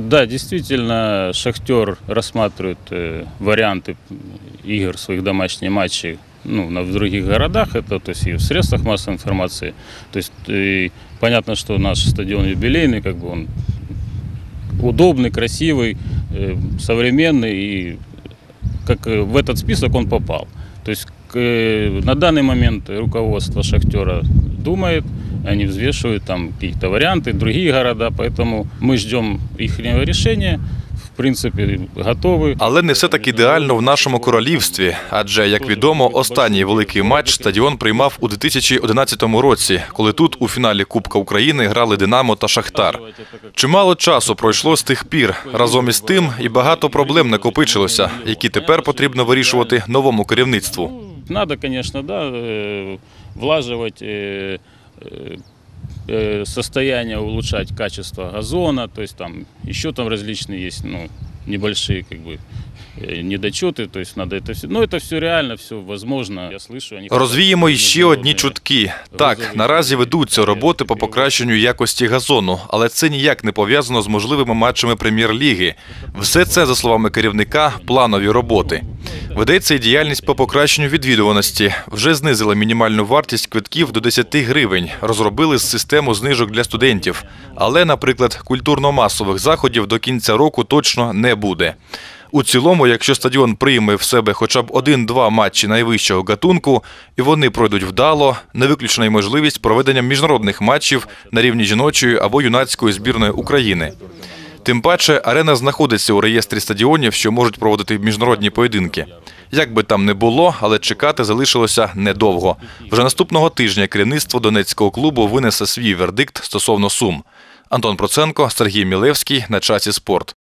Да, действительно, Шахтер рассматривает э, варианты игр своих домашних матчей ну, в других городах, это то есть и в средствах массовой информации. То есть и понятно, что наш стадион юбилейный, как бы он удобный, красивый, э, современный, и как э, в этот список он попал. То есть к- э, на данный момент руководство Шахтера думает, они взвешивают там какие-то варианты, другие города, поэтому мы ждем их решения. В принципе, готовы. Але не все так ідеально в нашому королівстві. Адже, як відомо, останній великий матч стадіон приймав у 2011 році, коли тут у фіналі Кубка України грали Динамо та Шахтар. Чимало часу пройшло з тих пір. Разом із тим і багато проблем накопичилося, які тепер потрібно вирішувати новому керівництву. Надо, конечно, да, э, влаживать э, э, э, состояние, улучшать качество газона, то есть там еще там различные есть, ну, небольшие как бы э, недочеты, то есть надо это все, ну это все реально, все возможно, я слышу. Они Розвіємо іще одні Грузовые- чутки. Так, наразі ведуться роботи по покращенню якості газону, але це ніяк не пов'язано з можливими матчами прем'єр-ліги. Все це, за словами керівника, планові роботи. Ведеться і діяльність по покращенню відвідуваності. Вже знизили мінімальну вартість квитків до 10 гривень, розробили систему знижок для студентів. Але, наприклад, культурно-масових заходів до кінця року точно не буде. У цілому, якщо стадіон прийме в себе хоча б один-два матчі найвищого гатунку, і вони пройдуть вдало, не виключена й можливість проведення міжнародних матчів на рівні жіночої або юнацької збірної України. Тим паче, арена знаходиться у реєстрі стадіонів, що можуть проводити міжнародні поєдинки. Як би там не було, але чекати залишилося недовго. Вже наступного тижня керівництво донецького клубу винесе свій вердикт стосовно сум. Антон Проценко, Сергій Мілевський на часі спорт.